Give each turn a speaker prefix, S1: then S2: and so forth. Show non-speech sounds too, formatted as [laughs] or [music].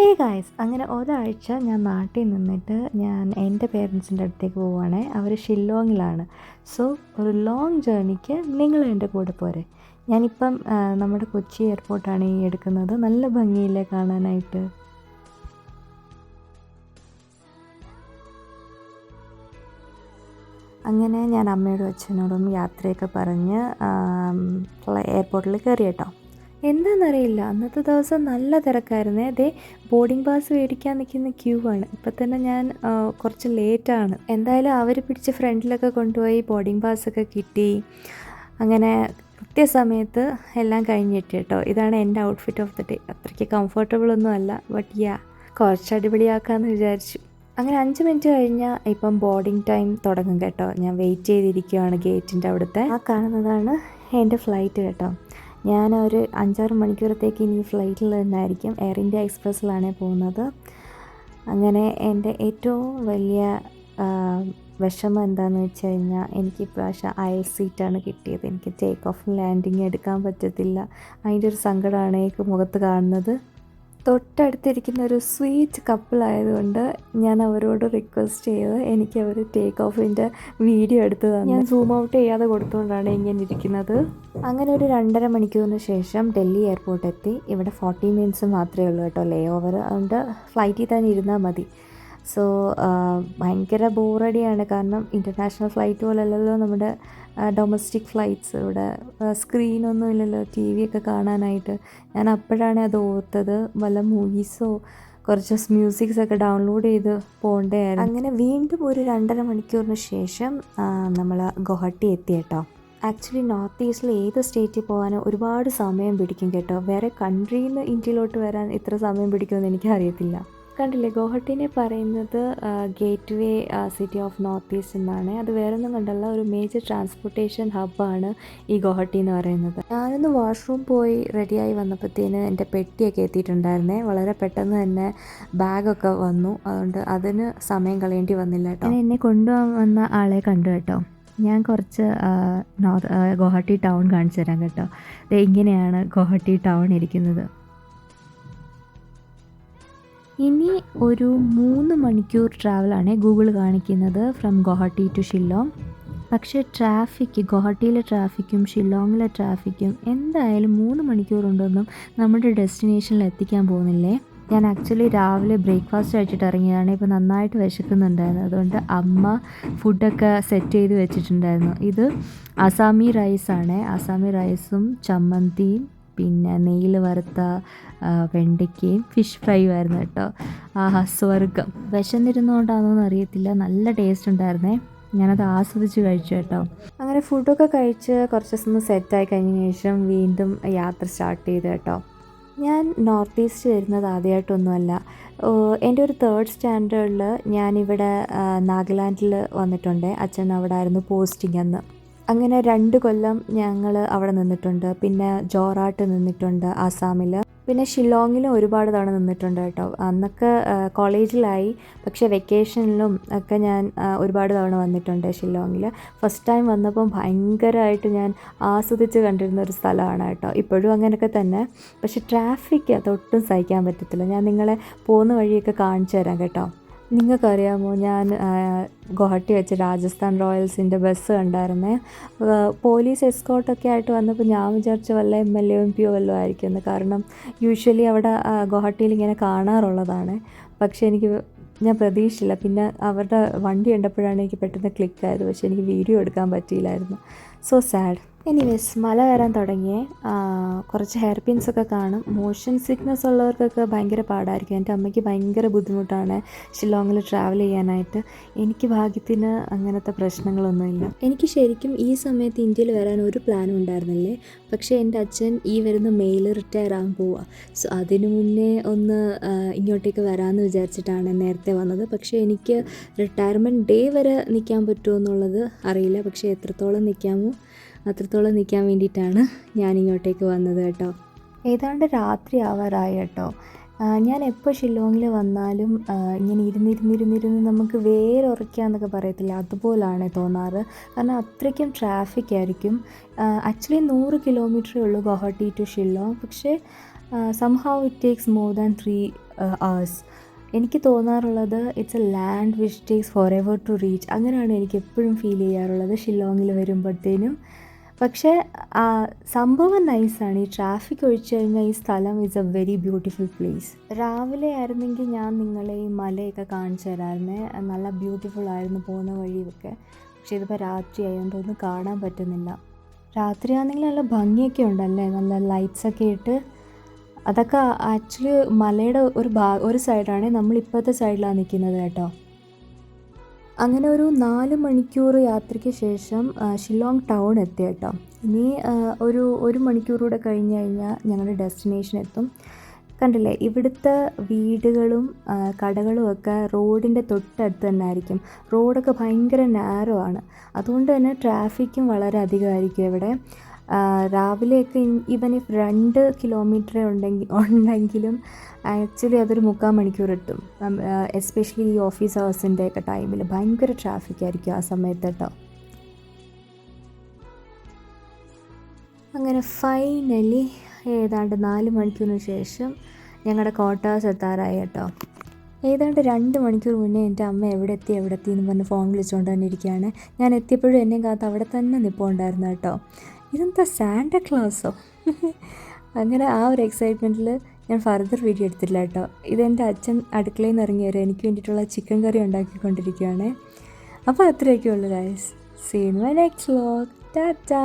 S1: Hey guys അങ്ങനെ ഒരാഴ്ച ഞാൻ നാട്ടിൽ നിന്നിട്ട് ഞാൻ എന്റെ പേരൻസിന്റെ അടുത്തേക്ക് പോവുകയാണെ. അവർ ഷില്ലോങ്ങിലാണ്. സോ ഒരു ലോങ് ജേർണിക്ക് നിങ്ങൾ എന്റെ കൂടെ പോരെ. ഞാനിപ്പം നമ്മുടെ കൊച്ചി എയർപോർട്ടാണ് ഈ എടുക്കുന്നത്. നല്ല ഭംഗിയില്ലേ കാണാനായിട്ട്? അങ്ങനെ ഞാൻ അമ്മയോടും അച്ഛനോടും യാത്രയൊക്കെ പറഞ്ഞ് എയർപോർട്ടിൽ കയറി കേട്ടോ എന്താണെന്നറിയില്ല അന്നത്തെ ദിവസം നല്ല തിരക്കായിരുന്നു. അതേ ബോർഡിംഗ് പാസ് മേടിക്കാൻ നിൽക്കുന്ന ക്യൂ ആണ്. ഇപ്പം തന്നെ ഞാൻ കുറച്ച് ലേറ്റാണ് എന്തായാലും അവർ പിടിച്ച് ഫ്രണ്ടിലൊക്കെ കൊണ്ടുപോയി ബോർഡിംഗ് പാസ്സൊക്കെ കിട്ടി. അങ്ങനെ കൃത്യസമയത്ത് എല്ലാം കഴിഞ്ഞിട്ട് കേട്ടോ. ഇതാണ് എന്റെ ഔട്ട്ഫിറ്റ് ഓഫ് ദി ഡേ അത്രയ്ക്ക് കംഫർട്ടബിൾ ഒന്നും അല്ല. ബട്ട് യാ കുറച്ച് അടിപൊളിയാക്കാമെന്ന് വിചാരിച്ചു. അങ്ങനെ അഞ്ച് മിനിറ്റ് കഴിഞ്ഞാൽ ഇപ്പം ബോർഡിംഗ് ടൈം തുടങ്ങും കേട്ടോ. ഞാൻ വെയിറ്റ് ചെയ്തിരിക്കുകയാണ് ഗേറ്റിന്റെ അവിടുത്തെ. ആ കാണുന്നതാണ് എന്റെ ഫ്ലൈറ്റ് കേട്ടോ. ഞാൻ ഒരു അഞ്ചാറ് മണിക്കൂറത്തേക്ക് ഇനി ഫ്ലൈറ്റിൽ നിന്നായിരിക്കും. എയർ ഇന്ത്യ എക്സ്പ്രസ്സിലാണ് പോകുന്നത്. അങ്ങനെ എന്റെ ഏറ്റവും വലിയ വിഷമം എന്താണെന്ന് വെച്ച് കഴിഞ്ഞാൽ എനിക്ക് ഇപ്രാവശ്യം അയൽ സീറ്റാണ് കിട്ടിയത്. എനിക്ക് ടേക്ക് ഓഫ് ലാൻഡിങ് എടുക്കാൻ പറ്റത്തില്ല. അതിന്റെ ഒരു സങ്കടമാണ് എനിക്ക് മുഖത്ത് കാണുന്നത്. തൊട്ടടുത്തിരിക്കുന്ന ഒരു സ്വീറ്റ് കപ്പിളായതുകൊണ്ട് ഞാൻ അവരോട് റിക്വസ്റ്റ് ചെയ്ത് എനിക്ക് അവർ ടേക്ക് ഓഫിന്റെ വീഡിയോ എടുത്ത് തന്നെ. ഞാൻ സൂം ഔട്ട് ചെയ്യാതെ കൊടുത്തുകൊണ്ടാണ് ഇങ്ങനെ ഇരിക്കുന്നത്. അങ്ങനെ ഒരു രണ്ടര മണിക്കൂറിന് ശേഷം ഡൽഹി എയർപോർട്ട് എത്തി. ഇവിടെ ഫോർട്ടി മിനിറ്റ്സ് മാത്രമേ ഉള്ളൂ കേട്ടോ ലേ ഓവർ അതുകൊണ്ട് ഫ്ലൈറ്റിൽ തന്നെ ഇരുന്നാൽ മതി. സോ ഭയങ്കര ബോറടിയാണ്. കാരണം ഇന്റർനാഷണൽ ഫ്ലൈറ്റ് പോലല്ലല്ലോ നമ്മുടെ ഡൊമസ്റ്റിക് ഫ്ലൈറ്റ്സ് ഇവിടെ സ്ക്രീനൊന്നും ഇല്ലല്ലോ ടി വി ഒക്കെ കാണാനായിട്ട്. ഞാൻ അപ്പോഴാണ് അത് ഓർത്തത്. വല്ല മൂവീസോ കുറച്ച് മ്യൂസിക്സ് ഒക്കെ ഡൗൺലോഡ് ചെയ്ത് പോകേണ്ടതായിരുന്നു. അങ്ങനെ വീണ്ടും ഒരു രണ്ടര മണിക്കൂറിന് ശേഷം നമ്മൾ ഗുവാഹട്ടി എത്തി കേട്ടോ. ആക്ച്വലി നോർത്ത് ഈസ്റ്റിൽ ഏത് സ്റ്റേറ്റിൽ പോകാനും ഒരുപാട് സമയം പിടിക്കും കേട്ടോ. വേറെ കൺട്രിയിൽ നിന്ന് ഇന്ത്യയിലോട്ട് വരാൻ ഇത്ര സമയം പിടിക്കുമെന്ന് എനിക്ക് അറിയത്തില്ല കണ്ടില്ലേ? ഗോഹട്ടിനെ പറയുന്നത് gateway city of north east എന്നാണ്. അത് വേറെ ഒന്നും കണ്ടല്ല ഒരു മേജർ ട്രാൻസ്പോർട്ടേഷൻ ഹബ്ബാണ് ഈ ഗോഹട്ടി എന്ന് പറയുന്നത്. ഞാനൊന്ന് വാഷ്റൂം പോയി റെഡിയായി വന്നപ്പോഴത്തേന് എന്റെ പെട്ടിയൊക്കെ എത്തിയിട്ടുണ്ടായിരുന്നേ. വളരെ പെട്ടെന്ന് തന്നെ ബാഗൊക്കെ വന്നു. അതുകൊണ്ട് അതിന് സമയം കളയേണ്ടി വന്നില്ല കേട്ടോ. എന്നെ കൊണ്ടുപോകാൻ വന്ന ആളെ കണ്ടു കേട്ടോ. ഞാൻ കുറച്ച് നോർത്ത് ഗോഹട്ടി ടൗൺ കാണിച്ചു തരാം കേട്ടോ. ഇങ്ങനെയാണ് ഗോഹട്ടി ടൗൺ ഇരിക്കുന്നത്. ഇനി ഒരു മൂന്ന് മണിക്കൂർ ട്രാവലാണ് ഗൂഗിൾ കാണിക്കുന്നത് ഫ്രം ഗുവാഹട്ടി ടു ഷില്ലോങ്. പക്ഷേ ട്രാഫിക്ക് ഗുവാഹട്ടിയിലെ ട്രാഫിക്കും ഷില്ലോങ്ങിലെ ട്രാഫിക്കും എന്തായാലും മൂന്ന് മണിക്കൂറുണ്ടൊന്നും നമ്മുടെ ഡെസ്റ്റിനേഷനിൽ എത്തിക്കാൻ പോകുന്നില്ലേ? ഞാൻ ആക്ച്വലി രാവിലെ ബ്രേക്ക്ഫാസ്റ്റ് കഴിച്ചിട്ട് ഇറങ്ങിയതാണ്. ഇപ്പോൾ നന്നായിട്ട് വിശക്കുന്നുണ്ടായിരുന്നു. അതുകൊണ്ട് അമ്മ ഫുഡൊക്കെ സെറ്റ് ചെയ്ത് വെച്ചിട്ടുണ്ടായിരുന്നു. ഇത് അസാമി റൈസാണ് അസാമി റൈസും ചമ്മന്തിയും പിന്നെ നെയ്യിൽ വറുത്ത ആ, വെണ്ടയ്ക്കയും ഫിഷ് ഫ്രൈയും ആയിരുന്നു കേട്ടോ. ആഹാ സ്വർഗം വിശന്നിരുന്നുകൊണ്ടാണെന്നൊന്നും അറിയത്തില്ല. നല്ല ടേസ്റ്റ് ഉണ്ടായിരുന്നേ. ഞാനത് ആസ്വദിച്ച് കഴിച്ചു കേട്ടോ. അങ്ങനെ ഫുഡൊക്കെ കഴിച്ച് കുറച്ച് ദിവസം സെറ്റായി കഴിഞ്ഞ ശേഷം വീണ്ടും യാത്ര സ്റ്റാർട്ട് ചെയ്തു കേട്ടോ. ഞാൻ നോർത്ത് ഈസ്റ്റ് വരുന്നത് ആദ്യമായിട്ടൊന്നുമല്ല എന്റെ ഒരു തേർഡ് സ്റ്റാൻഡേർഡിൽ ഞാനിവിടെ ആ, നാഗാലാൻഡിൽ വന്നിട്ടുണ്ട്. അച്ഛൻ അവിടെ ആയിരുന്നു പോസ്റ്റിംഗ് അന്ന്. അങ്ങനെ രണ്ട് കൊല്ലം ഞങ്ങൾ അവിടെ നിന്നിട്ടുണ്ട്. പിന്നെ ജോറാട്ട് നിന്നിട്ടുണ്ട് ആസാമിൽ പിന്നെ ഷില്ലോങ്ങിലും ഒരുപാട് തവണ നിന്നിട്ടുണ്ട് കേട്ടോ. അന്നൊക്കെ കോളേജിലായി. പക്ഷേ വെക്കേഷനിലും ഒക്കെ ഞാൻ ഒരുപാട് തവണ വന്നിട്ടുണ്ട് ഷില്ലോങ്ങിൽ ഫസ്റ്റ് ടൈം വന്നപ്പം ഭയങ്കരമായിട്ട് ഞാൻ ആസ്വദിച്ച് കണ്ടിരുന്ന ഒരു സ്ഥലമാണ് കേട്ടോ. ഇപ്പോഴും അങ്ങനെയൊക്കെ തന്നെ. പക്ഷേ ട്രാഫിക് അതൊട്ടും സഹിക്കാൻ പറ്റത്തില്ല. ഞാൻ നിങ്ങളെ പോകുന്ന വഴിയൊക്കെ കാണിച്ചു തരാം കേട്ടോ. നിങ്ങൾക്കറിയാമോ ഞാൻ ഗുവാഹട്ടി വെച്ച് രാജസ്ഥാൻ റോയൽസിന്റെ ബസ് കണ്ടായിരുന്നേ. പോലീസ് എസ്കോട്ടൊക്കെ ആയിട്ട് വന്നപ്പോൾ ഞാൻ വിചാരിച്ചു വല്ല എം എൽ എ എം പിയോ വല്ലതും ആയിരിക്കുമെന്ന്. കാരണം യൂഷ്വലി അവിടെ ഗുവാഹട്ടിയിൽ ഇങ്ങനെ കാണാറുള്ളതാണ്. പക്ഷേ എനിക്ക് ഞാൻ പ്രതീക്ഷിച്ചില്ല. പിന്നെ അവരുടെ വണ്ടി കണ്ടപ്പോഴാണ് എനിക്ക് പെട്ടെന്ന് ക്ലിക്കായത്. പക്ഷേ എനിക്ക് വീഡിയോ എടുക്കാൻ പറ്റിയില്ലായിരുന്നു. സോ സാഡ് എനിവേസ് മല കയറാൻ തുടങ്ങിയേ. കുറച്ച് ഹെയർ പിൻസ് ഒക്കെ കാണും. മോഷൻ സിക്നസ് ഉള്ളവർക്കൊക്കെ ഭയങ്കര പാടായിരിക്കും. എന്റെ അമ്മയ്ക്ക് ഭയങ്കര ബുദ്ധിമുട്ടാണ് ഷില്ലോങ്ങിൽ ട്രാവൽ ചെയ്യാനായിട്ട്. എനിക്ക് ഭാഗ്യത്തിന് അങ്ങനത്തെ പ്രശ്നങ്ങളൊന്നുമില്ല. എനിക്ക് ശരിക്കും ഈ സമയത്ത് ഇന്ത്യയിൽ വരാൻ ഒരു പ്ലാനും ഉണ്ടായിരുന്നില്ലേ? പക്ഷേ എന്റെ അച്ഛൻ ഈ വരുന്ന മെയിൽ റിട്ടയർ ആകാൻ പോവുക സോ അതിനു മുന്നേ ഒന്ന് ഇങ്ങോട്ടേക്ക് വരാമെന്ന് വിചാരിച്ചിട്ടാണ് നേരത്തെ വന്നത്. പക്ഷേ എനിക്ക് റിട്ടയർമെന്റ് ഡേ വരെ നിൽക്കാൻ പറ്റുമോ എന്നുള്ളത് അറിയില്ല. പക്ഷേ എത്രത്തോളം നിൽക്കാമോ? അത്രത്തോളം നിൽക്കാൻ വേണ്ടിയിട്ടാണ് ഞാൻ ഇങ്ങോട്ടേക്ക് വന്നത് കേട്ടോ. ഏതാണ്ട് രാത്രി ആവാറായി കേട്ടോ. ഞാൻ എപ്പോൾ ഷില്ലോങ്ങിൽ വന്നാലും ഇങ്ങനെ ഇരുന്നിരുന്നിരുന്നിരുന്ന് നമുക്ക് വേരുറയ്ക്കാന്നൊക്കെ പറയത്തില്ല. അതുപോലാണ് തോന്നാറ്. കാരണം അത്രയ്ക്കും ട്രാഫിക് ആയിരിക്കും. ആക്ച്വലി നൂറ് കിലോമീറ്ററേ ഉള്ളൂ ഗുവാഹട്ടി ടു ഷില്ലോങ്. പക്ഷേ somehow it takes more than three hours എനിക്ക് തോന്നാറുള്ളത് it's a land which takes forever to reach അങ്ങനെയാണ് എനിക്ക് എപ്പോഴും ഫീൽ ചെയ്യാറുള്ളത് ഷില്ലോങ്ങിൽ വരുമ്പോഴത്തേനും. പക്ഷേ ആ, സംഭവം നൈസാണ്. ഈ ട്രാഫിക് ഒഴിച്ചു കഴിഞ്ഞാൽ ഈ സ്ഥലം is a very beautiful place രാവിലെ ആയിരുന്നെങ്കിൽ ഞാൻ നിങ്ങളെ ഈ മലയൊക്കെ കാണിച്ചു തരാമായിരുന്നേ. നല്ല ബ്യൂട്ടിഫുൾ ആയിരുന്നു പോകുന്ന വഴിയൊക്കെ. പക്ഷേ ഇതിപ്പോൾ രാത്രി ആയതുകൊണ്ട് ഒന്നും കാണാൻ പറ്റുന്നില്ല. രാത്രിയാണെങ്കിൽ നല്ല ഭംഗിയൊക്കെ ഉണ്ടല്ലേ? നല്ല ലൈറ്റ്സ് ഒക്കെ ഇട്ട്. അതൊക്കെ ആക്ച്വലി മലയുടെ ഒരു ഭാഗ ഒരു സൈഡാണ് നമ്മൾ ഇപ്പോഴത്തെ സൈഡിലാണ് നിൽക്കുന്നത് കേട്ടോ. അങ്ങനെ ഒരു നാല് മണിക്കൂർ യാത്രയ്ക്ക് ശേഷം ഷില്ലോങ് ടൗൺ എത്തി കേട്ടോ. ഇനി ഒരു ഒരു മണിക്കൂറൂടെ കഴിഞ്ഞ് കഴിഞ്ഞാൽ ഞങ്ങളുടെ ഡെസ്റ്റിനേഷൻ എത്തും. കണ്ടില്ലേ ഇവിടുത്തെ വീടുകളും കടകളും ഒക്കെ റോഡിന്റെ തൊട്ടടുത്ത് തന്നെ ആയിരിക്കും. റോഡൊക്കെ ഭയങ്കര നാരോ ആണ്. അതുകൊണ്ട് തന്നെ ട്രാഫിക്കും വളരെ അധികമായിരിക്കും ഇവിടെ. രാവിലെയൊക്കെ ഇഫ് രണ്ട് കിലോമീറ്റർ ഉണ്ടെങ്കിൽ ഉണ്ടെങ്കിലും ആക്ച്വലി അതൊരു മുക്കാൽ മണിക്കൂർ എത്തും എസ്പെഷ്യലി ഈ ഓഫീസ് ഹവേഴ്സിന്റെ ഒക്കെ ടൈമിൽ ഭയങ്കര ട്രാഫിക് ആയിരിക്കും ആ സമയത്ത് കേട്ടോ. അങ്ങനെ ഫൈനലി ഏതാണ്ട് നാല് മണിക്കൂറിന് ശേഷം ഞങ്ങളുടെ ക്വാർട്ടേഴ്സ് എത്താറായി കേട്ടോ. ഏതാണ്ട് രണ്ട് മണിക്കൂർ മുന്നേ എന്റെ അമ്മ എവിടെ എത്തി എവിടെ എത്തി എന്ന് പറഞ്ഞ് ഫോൺ വിളിച്ചുകൊണ്ട് തന്നെ ഇരിക്കുകയാണ് ഞാൻ എത്തിയപ്പോഴും എന്നെ കാത്ത് അവിടെ തന്നെ നിൽപ്പുണ്ടായിരുന്നു കേട്ടോ. ഇതെന്താ സാൻഡ ക്ലോസോ [laughs] അങ്ങനെ ആ ഒരു എക്സൈറ്റ്മെന്റിൽ ഞാൻ ഫർദർ വീഡിയോ എടുത്തില്ല കേട്ടോ. ഇതെന്റെ അച്ഛൻ അടുക്കളയിൽ നിന്ന് ഇറങ്ങി എനിക്ക് വേണ്ടിയിട്ടുള്ള ചിക്കൻ കറി ഉണ്ടാക്കിക്കൊണ്ടിരിക്കുകയാണ് അപ്പോൾ അത്രയൊക്കെ ഉള്ളു guys seen my next vlog tata